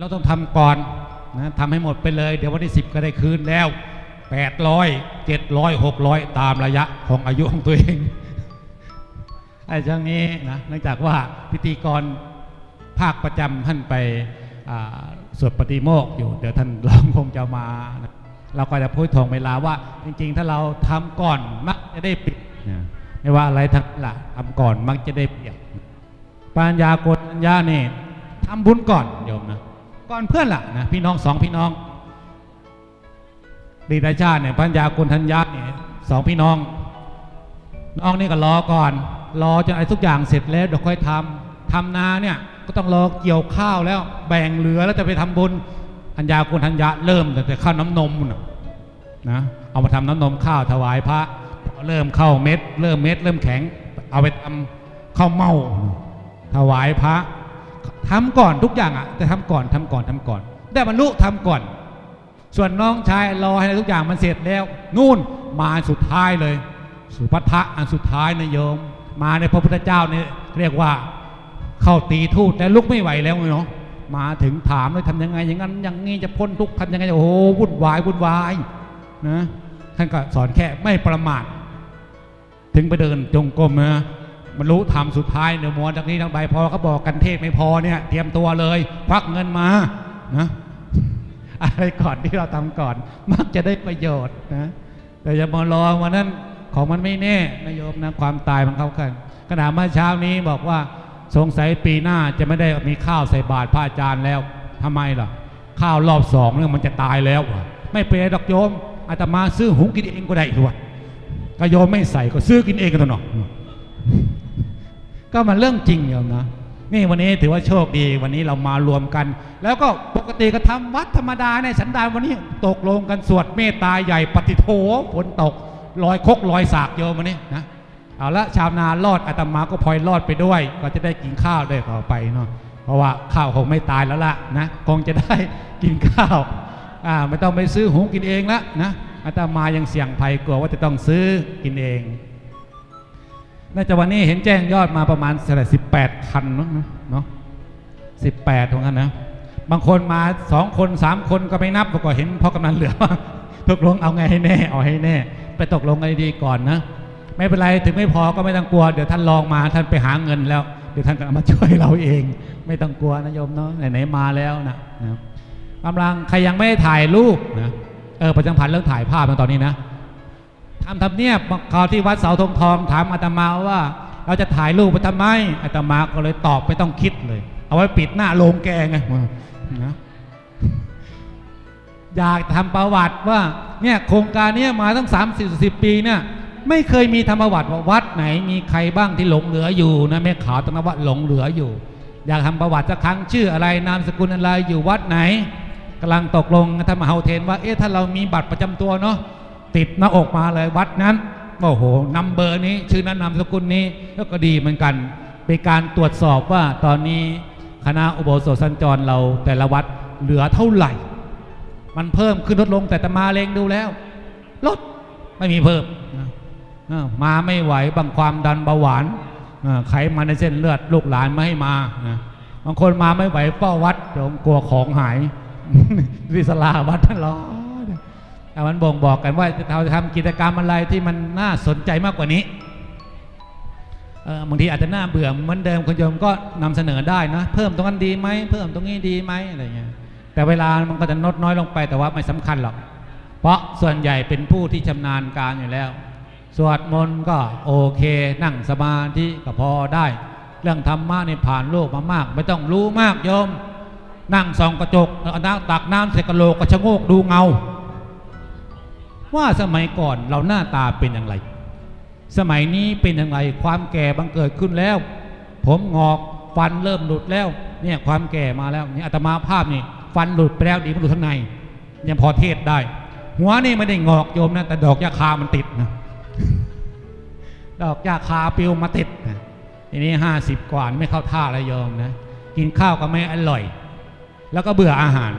เราต้องทำก่อนนะทำให้หมดไปเลย เดี๋ยววันที่สิบก็ได้คืนแล้วแปดร้อยเจ็ดร้อยหกร้อยตามระยะของอายุของตัวเองไอ้ช่วงนี้นะเนื่องจากว่าพิธีกรภาคประจำท่านไปสวดปฏิโมกข์อยู่ เดี๋ยวท่านรองคงจะมานะเราก็จะพูดถ่วงเวลาว่า จริง ๆ ถ้าเราทำก่อนมักจะได้เปรียบไม่ว่าอะไรทั้งหละทำก่อนมักจะได้เปรียบปัญญากฎปัญญาเนี่ยทำบุญก่อนโยมนะ ก่อนเพื่อนล่ะนะพี่น้องสองพี่น้องดีตาชาติเนี่ยปัญญากุลทัญญาเนี่ยสองพี่น้อง น้องนี่ก็รอก่อน รอจนไอ้ทุกอย่างเสร็จแล้วเดี๋ยวค่อยทำทำนาเนี่ยก็ต้องรอเกี่ยวข้าวแล้วแบ่งเหลือแล้วจะไปทำบุญอัญญากุลทัญญาเริ่มแต่ข้าวน้ำนมนะนะเอามาทำน้ำนมข้าวถวายพระเริ่มเข้าเม็ด เริ่มเม็ด เริ่มแข็ง เอาไปทำข้าวเม่าถวายพระ ทำก่อนทุกอย่างอะแต่ทำก่อนทำก่อนทำก่อน ได้บรรลุทำก่อน ส่วนน้องชายรอให้ทุกอย่างมันเสร็จแล้ว นู่นมาสุดท้ายเลย สุพัทะอันสุดท้ายนะโยม มาในพระพุทธเจ้าเนี่ยเรียกว่าเข้าตีทูตแต่ลุกไม่ไหวแล้วเนาะมาถึงถามเลยทำยังไง อย่างนั้นอย่างนี้จะพ้นทุกข์ทำยังไงโอ้โหวุ่นวายวุ่นวายนะท่านก็สอนแค่ไม่ประมาทถึงไปเดินจงกรมนะ มันรู้ทำสุดท้ายเดี๋ยวมวนจากนี้ทั้งใบพอเขาบอกกันเทศไม่พอเนี่ย เตรียมตัวเลยควักเงินมานะอะไรก่อนที่เราทำก่อน มักจะได้ประโยชน์นะ แต่อย่ามารอวันนั้นของมันไม่แน่นะโยมนะความตายมันเข้ากันขณะเมื่อเช้านี้บอกว่าสงสัยปีหน้าจะไม่ได้มีข้าวใส่บาตรพระอาจารย์แล้วทำไมล่ะ ข้าวรอบสองเนี่ยมันจะตายแล้วไม่เป็นดอกโยมอาตมาซื้อหุงกินเองก็ได้ด้วยก็โยมไม่ใส่ก็ซื้อกินเองก็ต้องเนาะ ก็มันเรื่องจริงโยมนะนี่วันนี้ถือว่าโชคดีวันนี้เรามารวมกัน แล้วก็ปกติก็ทำวัดธรรมดาในสันดานวันนี้ตกลงกันสวดเมตตาใหญ่ปฏิโทฝนตกลอยคกลอยสากโยมวันนี้นะเอาละชาวนารอดอาตมาก็พลอยรอดไปด้วย ก็จะได้กินข้าวด้วยต่อไปเนาะเพราะว่าข้าวคงไม่ตายแล้วล่ะนะคงจะได้กินข้าวอ่าไม่ต้องไปซื้อหุงกินเองละนะอาตมายังเสี่ยงภัยกลัวว่าจะต้องซื้อกินเอง น่าจะวันนี้เห็นแจ้งยอดมาประมาณสิบแปดคันเนาะเนาะสิบแปดตรงนั้นนะ บางคนมาสองคนสามคนก็ไม่นับก็เห็นพราะกำนันเหลือตกลงเอาไงให้แน่เอาให้แน่ ไปตกลงกันดีก่อนนะ ไม่เป็นไรถึงไม่พอก็ไม่ต้องกลัว เดี๋ยวท่านลองมาท่านไปหาเงินแล้วเดี๋ยวท่านก็เอามาช่วยเราเอง ไม่ต้องกลัวนะโยมเนาะไหนๆมาแล้วนะนะกำลังใครยังไม่ได้ถ่ายรูปนะเออประจังพันธ์เรื่องถ่ายภาพมาตอนนี้นะ ทำทำเนียบคราวที่วัดเสาธงทองถามอาตมาว่า เราจะถ่ายรูปไปทำไมอาตมาก็เลยตอบไม่ต้องคิดเลย เอาไว้ปิดหน้าโรงแกไงนะอยากทำประวัติว่าเนี่ยโครงการเนี้ยมาตั้ง3 4 0ปีเนี่ยไม่เคยมีธรรมประวัติว่าวัดไหน มีใครบ้างที่หลงเหลืออยู่นะแม่ขาวตนว่าหลงเหลืออยู่ อยากทำประวัติสักครั้งชื่ออะไรนามสกุลอะไรอยู่วัดไหนกำลังตกลงท่านมหาเทนว่าเอ๊ะถ้าเรามีบัตรประจำตัวเนาะ ติดหน้าอกมาเลยวัดนั้นโอ้โหนัมเบอร์นี้ ชื่อนั้นนามสกุลนี้ก็ดีเหมือนกัน เป็นการตรวจสอบว่าตอนนี้คณะอุโบสถสัญจรเราแต่ละวัดเหลือเท่าไหร่ มันเพิ่มขึ้นลดลงแต่ตมาเลงดูแล้ว ลดไม่มีเพิ่มมาไม่ไหวบางความดันเบาหวานไขมันในเส้นเลือดลูกหลานไม่ให้มาบางคนมาไม่ไหวเฝ้าวัดเดี๋ยวกลัวของหายวิสลาวัดท่านร้อ มันบ่งบอกกันว่าเราจะทำกิจกรรมอะไรที่มันน่าสนใจมากกว่านี้เออบางทีอาจจะน่าเบื่อเหมือนเดิมคุณโยมก็นำเสนอได้นะ เพิ่มตรงนั้นดีไหมเพิ่มตรงนี้ดีไหมอะไรเงี้ยแต่เวลามันก็จะลดน้อยลงไปแต่ว่าไม่สำคัญหรอก เพราะส่วนใหญ่เป็นผู้ที่ชำนาญการอยู่แล้ว สวดมนต์ก็โอเค นั่งสมาธิก็พอได้ เรื่องธรรมะนี่ผ่านโลกมามาก ไม่ต้องรู้มากโยม นั่งส่องกระจกเอาน้ำตักน้ำใส่กระโหลกกระชะโงกดูเงา ว่าสมัยก่อนเราหน้าตาเป็นอย่างไร สมัยนี้เป็นอย่างไรความแก่บังเกิดขึ้นแล้ว ผมงอกฟันเริ่มหลุดแล้ว เนี่ยความแก่มาแล้วเนี่ยอาตมาภาพนี่ฟันหลุดไปแล้วดีมันหลุดข้างในยังพอเทศได้ หัวนี่ไม่ได้งอกโยมนะแต่ดอกยาคามันติดนะดอกยาคาปิวมาติดนะทีนี้ห้าสิบกว่าไม่เข้าท่าเลยโยมนะกินข้าวก็ไม่อร่อย แล้วก็เบื่ออาหาร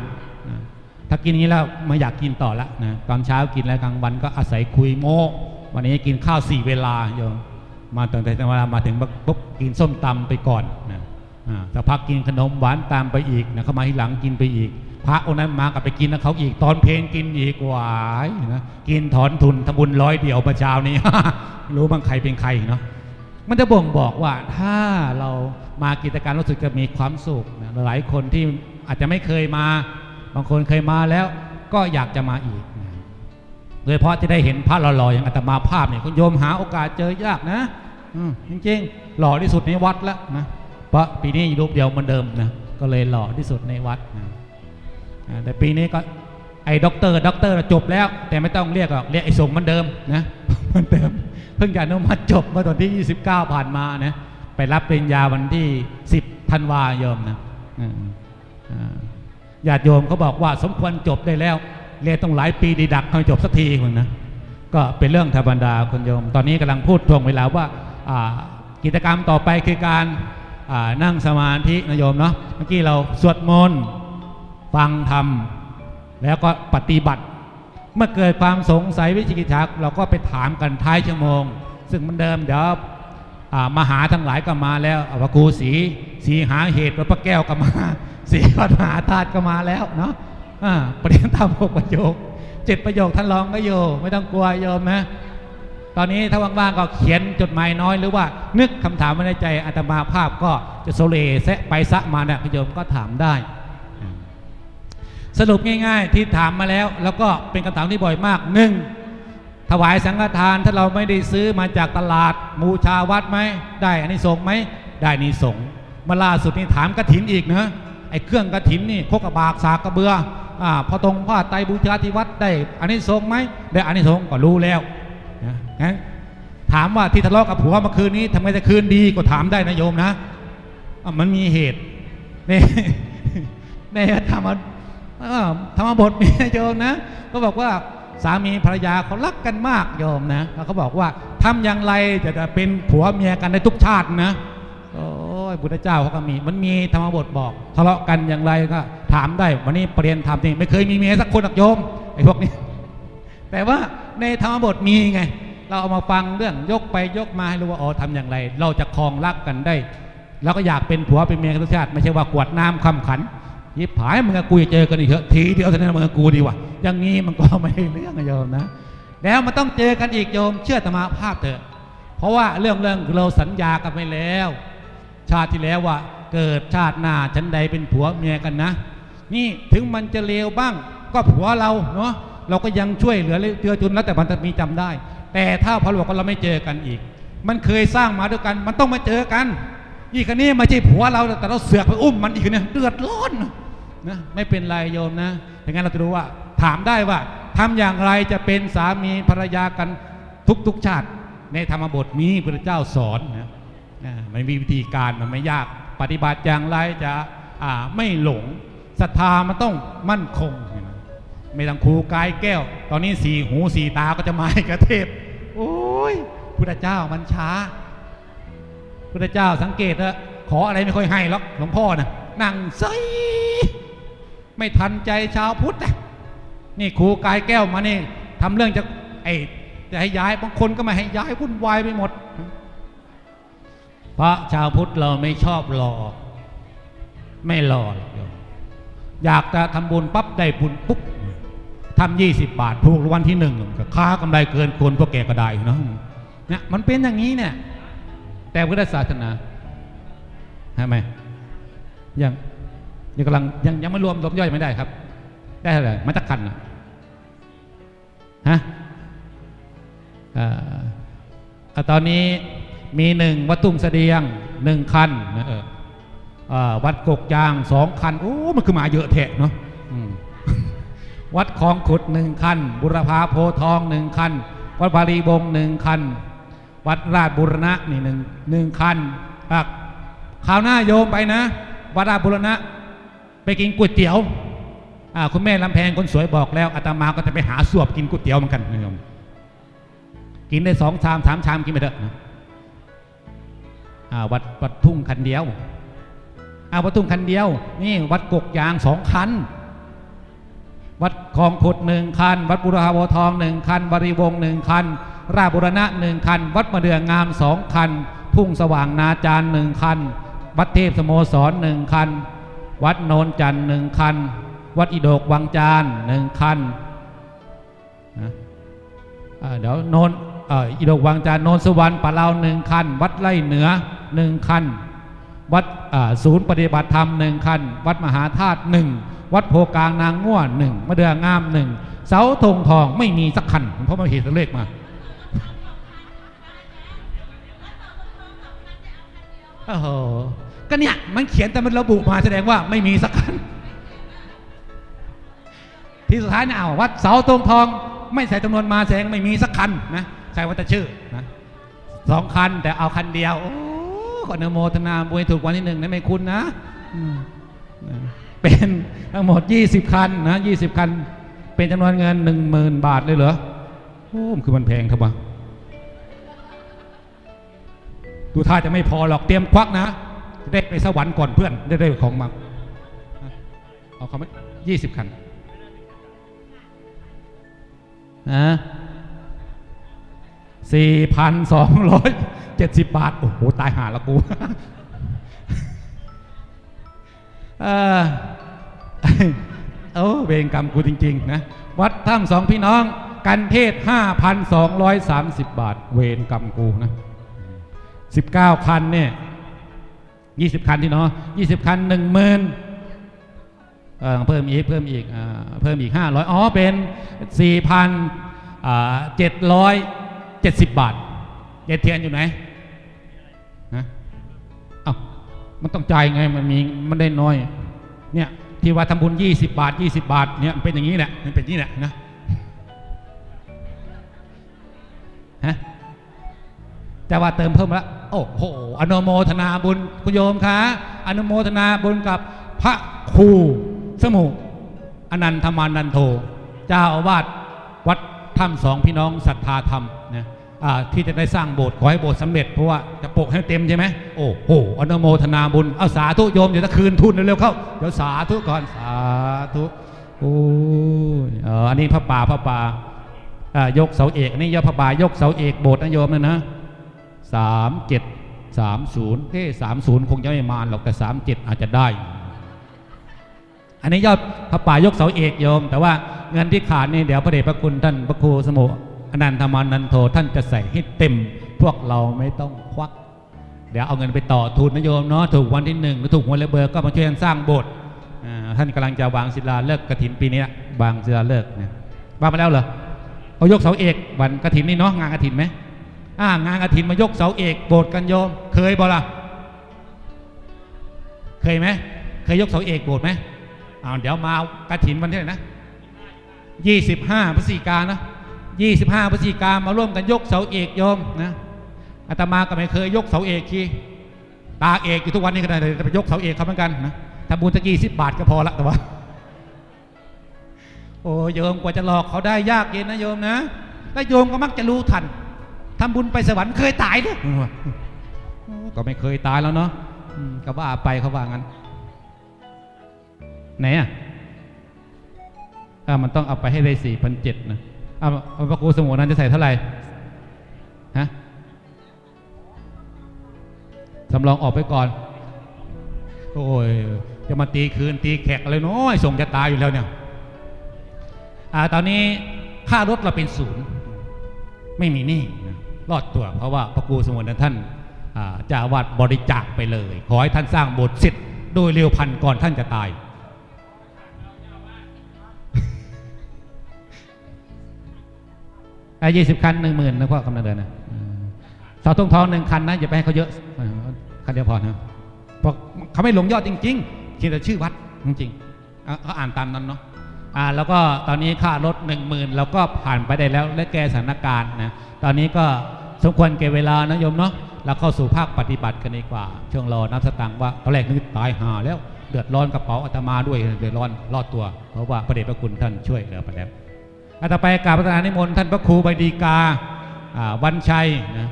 ถ้ากินอย่างนี้แล้วไม่อยากกินต่อละนะตอนเช้ากินแล้วกลางวันก็อาศัยคุยโมวันนี้กินข้าวสี่เวลาโยมมาตั้งแต่เวลามาถึงปุ๊บกินส้มตำไปก่อนนะอ่าสักพักกินขนมหวานตามไปอีกนะเขามาที่หลังกินไปอีก พระองค์นั้นมากับไปกินนะเขาอีกตอนเพลงกินอีกหวายนะกินถอนทุนทำบุญร้อยเดียวประเช้านี้ รู้บ้างใครเป็นใครเนาะมันจะบ่งบอกว่าถ้าเรามากิจการรู้สึกจะมีความสุขนะหลายคนที่อาจจะไม่เคยมา บางคนเคยมาแล้วก็อยากจะมาอีกโดยเฉพาะที่ได้เห็นพระหล่อๆอย่างอาตมาภาพเนี่ยคุณโยมหาโอกาสเจอยากนะอจริงๆ หล่อที่สุดในวัดแล้วนะเพราะปีนี้รูปเดียวเหมือนเดิมนะก็เลยหล่อที่สุดในวัดนะแต่ปีนี้ก็ไอ้ด็อกเตอร์ด็อกเตอร์จบแล้ว แต่ไม่ต้องเรียกหรอกเรียกไอ้สงเหมือนเดิมนะเหมือนเดิม เพิ่งจะอนุมัติจบเมื่อตอนที่ 29 ผ่านมานะไปรับปริญญาวันที่ 10ธันวาโยมนะ ญาติโยมเขาบอกว่าสมควรจบได้แล้วเรียนต้องหลายปีดีดักให้จบสักทีมึงนะก็เป็นเรื่องธรรมดาคุณโยม ตอนนี้กำลังพูดทวงเวลาว่ากิจกรรมต่อไปคือการนั่งสมาธินะโยมเนาะเมื่อกี้เราสวดมนต์ฟังธรรมแล้วก็ปฏิบัติ เมื่อเกิดความสงสัยวิจิกิจฉาเราก็ไปถามกันท้ายชั่วโมง ซึ่งมันเดิมเดี๋ยวมหาทั้งหลายก็มาแล้วพระครูศรี ศรีหาเหตุพระแก้วก็มาศรีวัดมหาธาตุก็มาแล้วเนาะอ่าประเด็นธรรมหกประโยคเจ็ดประโยคท่านรองก็อยู่ไม่ต้องกลัวโยมนะตอนนี้ถ้าว่างๆก็เขียนจดหมายน้อยหรือว่า นึกคำถามไว้ในใจอาตมาภาพก็จะโซเลแซะไปซะมาเนี่ยโยมก็ถามได้ สรุปง่ายๆที่ถามมาแล้ว แล้วก็เป็นคำถามที่บ่อยมากหนึ่งถวายสังฆทานถ้าเราไม่ได้ซื้อมาจากตลาดบูชาวัดไหมได้อันนี้สงไหมได้นิสงส์ มาล่าสุดนี่ถามกระถินอีกเนะไอ้เครื่องกระถินนี่พกกระบากสากกระเบืออ่าพอตรงผ้าไตบูชาที่วัดได้อันนี้สงไหมได้อันนี้สงก็รู้แล้วนะถามว่าที่ทะเลาะกับผัวเมื่อคืนนี้ทำไมจะคืนดีก็ถามได้นะโยมนะมันมีเหตุนี่ในธรรมธรรมบทมีนะโยมนะก็บอกว่าสามีภรรยาเขารักกันมากโยมนะแล้วเขาบอกว่าทำอย่างไรจะจะเป็นผัวเมียกันในทุกชาตินะ ยพุทธเจ้าเขาก็มี มันมีธรรมบทบอก ทะเลาะกันอย่างไรก็ถามได้ วันนี้ประเด็นธรรมนี่ไม่เคยมีเมียสักคนหรอกโยมไอ้พวกนี้ แต่ว่าในธรรมบทมีไง เราเอามาฟังเรื่องยกไปยกมาให้รู้ว่าอ๋อทำอย่างไร เราจะครองรักกันได้เราก็อยากเป็นผัวเป็นเมียกันทุกชาติไม่ใช่ว่ากวดน้ำคำขันยิบผายมึงกับกูจะเจอกันอีกเถอะทีเดียวเท่านั้นมึงกับกูดีวะอย่างนี้มันก็ไม่เรื่องอะโยมนะ แล้วมันต้องเจอกันอีกโยมเชื่อธรรมาภาพเถอะ เพราะว่าเรื่องเรื่องเราสัญญากันไปแล้ว ชาติที่แล้วว่า เกิดชาติหน้าฉันใดเป็นผัวเมียกันนะ นี่ถึงมันจะเลวบ้าง ก็ผัวเราเนาะเราก็ยังช่วยเหลือเจือจุนแล้วแต่มันจะมีจำได้ แต่ถ้าพอบอกว่าเราไม่เจอกันอีก มันเคยสร้างมาด้วยกัน มันต้องมาเจอกันอีกอันนี้ไม่ใช่ผัวเราแต่เราเสือกไปอุ้มมันอีกเนี่ยเดือดร้อนนะไม่เป็นไรโยมนะอย่างนั้นเราจะรู้ว่า ถามได้ว่าทำอย่างไรจะเป็นสามีภรรยากันทุกๆชาติ ในธรรมบทมีพระเจ้าสอนนะ มันมีวิธีการมันไม่ยากปฏิบัติอย่างไรจะไม่หลงศรัทธามันต้องมั่นคง ไม่ต้องครูกายแก้ว ตอนนี้สีหูสีตาก็จะมาให้กระเทพโอ้ยพุทธเจ้ามันช้าพุทธเจ้าสังเกตนะขออะไรไม่ค่อยให้หรอกหลวงพ่อนะนั่งใสไม่ทันใจชาวพุทธนะนี่ครูกายแก้วมานี่ทำเรื่องจะไอ้จะให้ย้ายบางคนก็ไม่ให้ย้ายวุ่นวายไปหมด พราะชาวพุทธเราไม่ชอบหลอไม่หลอหรอกอยากจะทำบุญปั๊บได้บุญปุ๊บทำยี่สิบบาทถูกรางวัลที่หนึ่งค้ากำไรเกินคนพวกแกก็ได้เนาะเนี่ยมันเป็นอย่างนี้เนี่ย แต่พุทธศาสนาใช่ไหมยังยังกำลังยังยังไม่รวมรวมย่อยไม่ได้ครับ ได้เท่าไหร่มาตะคันนะฮะอ่ออะตอนนี้ มีหนึ่งวัดตุ้งเสดียงหนึ่งคันนะเออเอ่อวัดกกยางสองคันโอ้มันคือมาเยอะแทะเนาะอืมวัดคลองขุดหนึ่งคัน บุรพาโพธิ์ทองหนึ่งคัน วัดบาลีบงศ์หนึ่งคัน วัดราชบุรณะนี่หนึ่งหนึ่งคันอะคราวหน้าโยมไปนะ วัดราชบุรณะ ไปกินก๋วยเตี๋ยวอ่าคุณแม่ลำแพงคนสวยบอกแล้วอาตมาก็จะไปหาสวบกินก๋วยเตี๋ยวเหมือนกันนะโยมกินได้สองชามสามชามกินไปเถอะนะอ่า วัดวัดทุ่งคันเดียวอาวัดทุ่งคันเดียว นี่วัดกกยางสองคัน วัดคลองขุดหนึ่งคัน วัดบุรพาวทองหนึ่งคันบริวงหนึ่งคัน ราบุรณะหนึ่งคัน วัดมะเดื่องามสองคัน ทุ่งสว่างนาจารหนึ่งคัน วัดเทพสโมสรหนึ่งคัน วัดโนนจันหนึ่งคัน วัดอิโดกวังจานหนึ่งคันเดี๋ยวโนนอิโดกวังจานโนนสุวรรณปะเลาหนึ่งคัน วัดไร่เหนือ หนึ่งคัน วัดศูนย์ปฏิบัติธรรมหนึ่งคัน วัดมหาธาตุหนึ่ง วัดโพกลางนางง่วหนึ่งมะเดืองามหนึ่ง เสาธงทองไม่มีสักคัน เพราะมันเหตุเลขมาโอ้โหก็เนี่ยมันเขียนแต่มันระบุมาแสดงว่าไม่มีสักคัน ที่สุดท้ายเนี่ยเอาวัดเสาตรงทอง ไม่ใส่จำนวนมาแสดงไม่มีสักคันนะใส่วัตชื่อนะสองคันแต่เอาคันเดียวโอ้ ขออนุโมทนาบุญถูกวันที่หนึ่งนะไม่คุณนะเป็นทั้งหมด 20 คันนะ20 คัน เป็นจำนวนเงิน 1 0,000 บาทเลยเหรอโอ้มันคือมันแพงครับวะดูท่าจะไม่พอหรอกเตรียมควักนะได้ไปสวรรค์ก่อนเพื่อนได้ได้ของมาเอาเขาไหมยี่สิบคันนะ สี่พันสองร้อยเจ็ดสิบบาท โอ้โห ตายหาละกูเออโอ้เวรกรรมกูจริง ๆ นะ วัดถ้ำสองพี่น้อง กันเทศ 5,230 บาท เวรกรรมกูนะ 19 คันเนี่ย20 คันที่เนาะ20 คัน 1 0,000เอ่อเพิ่มอีกเพิ่มอีกเพิ่มอีก 500 อ๋อ เป็น 4,770บบาทเยายเทียนอยู่ไหนนะเอ้ามันต้องจ่ายไงมันมีมันได้น้อย เนี่ยที่ว่าทำบุญ20บาท20บาทเนี่ยเป็นอย่างนี้แหละมันเป็นอย่างนี้แหละนะฮะแต่ว่าเติมเพิ่มแล้วโอ้โหอนุโมทนาบุญคุณโยมคะอนุโมทนาบุญกับพระครูสมุอนันทมานันโทเจ้าอาวาสวัด ถ้ำสองพี่น้องศรัทธาธรรมนะที่จะได้สร้างโบสถ์ขอให้โบสถ์สำเร็จเพราะว่าจะปกให้เต็มใช่ไหมโอ้โหอนุโมทนาบุญเอาสาธุโยมเดี๋ยวจะคืนทุนเร็วๆเข้าเดี๋ยวสาธุก่อนสาธุโอ้ยเอออันนี้พระป่าพระป่ายกเสาเอกนี่ยพระป่ายกเสาเอกโบสถ์นะโยมนะนะสามเจ็ดสามศูนย์เฮ้สามศูนย์คงจะไม่มาหรอกแต่สามเจ็ดอาจจะได้ อันนี้ยอดพระป่ายกเสาเอกโยม แต่ว่า เงินที่ขาดนี่เดี๋ยวพระเดชพระคุณท่านพระครูสมุอนันทมานันโทท่านจะใส่ให้เต็ม พวกเราไม่ต้องควัก เดี๋ยวเอาเงินไปต่อทุนนโยมเนาะถูกวันที่หนึ่งหรือถูกหวยเลขเบอร์ก็มาช่วยกันสร้างโบสถ์ท่านกำลังจะวางศิลาเลิกษ์กฐินปีนี้วางศิลาเลิกเนี่ยวางมาแล้วเหรอเอายกเสาเอกวันกฐินนี่เนาะงานกฐินไหมอ่างานกฐินมายกเสาเอกโบสถ์กันโยม เคยบ่ล่ะเคยไหมเคยยกเสาเอกโบสถ์ไหมอ้าวเดี๋ยวมากฐินวันที่ไหนนะ ยี่สิบห้าพฤศจิกายนนะยี่สิบห้าพฤศจิกายนมาร่วมกันยกเสาเอกโยมนะอาตมาก็ไม่เคยยกเสาเอกทีตาเอกอยู่ทุกวันนี้ก็ได้แต่ไปยกเสาเอกเขาเหมือนกันนะถ้าบุญตะกี้สิบบาทก็พอละแต่ว่าโอ้โยมกว่าจะหลอกเขาได้ยากเย็นนะโยมนะแล้วโยมก็มักจะรู้ทันทำบุญไปสวรรค์เคยตายด้วยก็ไม่เคยตายแล้วเนาะก็ว่าไปเขาว่างั้นไหนอะ อ่ามันต้องเอาไปให้ได้สี่พันเจ็ดนะเอาเอาพระครูสมุนั้นจะใส่เท่าไหร่ฮะสำรองออกไปก่อน โอ้ย จะมาตีคืนตีแขกอะไรน้อยส่งจะตายอยู่แล้วเนี่ยอ่าตอนนี้ค่ารถเราเป็นศูนย์ ไม่มีหนี้รอดตัว เพราะว่าพระครูสมุนท่านอ่าเจ้าอาวาดบริจาคไปเลย ขอให้ท่านสร้างโบสถ์เสร็จโดยเร็วพันก่อนท่านจะตาย ไอ้ยี่สิบคันหนึ่งหมื่นนะพ่อกำลังเดินนะเสาทงทองหนึ่งคันนะอย่าไปให้เขาเยอะคันเดียวพอนะเพราะเขาไม่ลงยอดจริงๆเขียนแต่ชื่อวัดจริงๆเขาอ่านตามนั้นเนาะอ่าแล้วก็ตอนนี้ค่ารถหนึ่งหมื่นเราก็ผ่านไปได้แล้วและแก้สถานการณ์นะตอนนี้ก็สมควรเก็บเวลานะโยมเนาะเราเข้าสู่ภาคปฏิบัติกันดีกว่า ช่วงรอนับสตังค์ว่าตอนแรกนึกตายหาแล้วเดือดร้อนกระเป๋าอาตมาด้วยเดือดร้อนรอดตัว เพราะว่าพระเดชพระคุณท่านช่วยเหลือไปแล้ว อาตไปกราบพระธานนิมนต์ท่านพระครูใบดีกาวันชัยนะ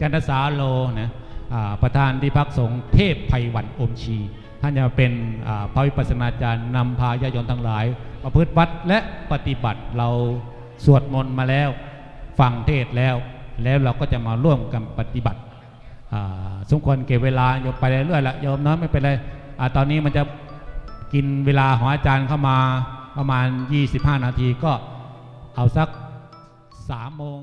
จันทสาโลนะประธานที่พักสงฆ์เทพไพวันอมชี ท่านจะเป็นพระวิปัสสนาจารย์นำพายายนทั้งหลาย ประพฤติวัดและปฏิบัติเราสวดมนต์มาแล้วฟังเทศแล้ว แล้วเราก็จะมาร่วมกันปฏิบัติสมควรเก็บเวลาโยมไปเรื่อยๆละโยมน้อยไม่เป็นไรอตอนนี้มันจะกินเวลาของอาจารย์เข้ามาประมาณ 25 นาทีก็ เอาสักสามโมง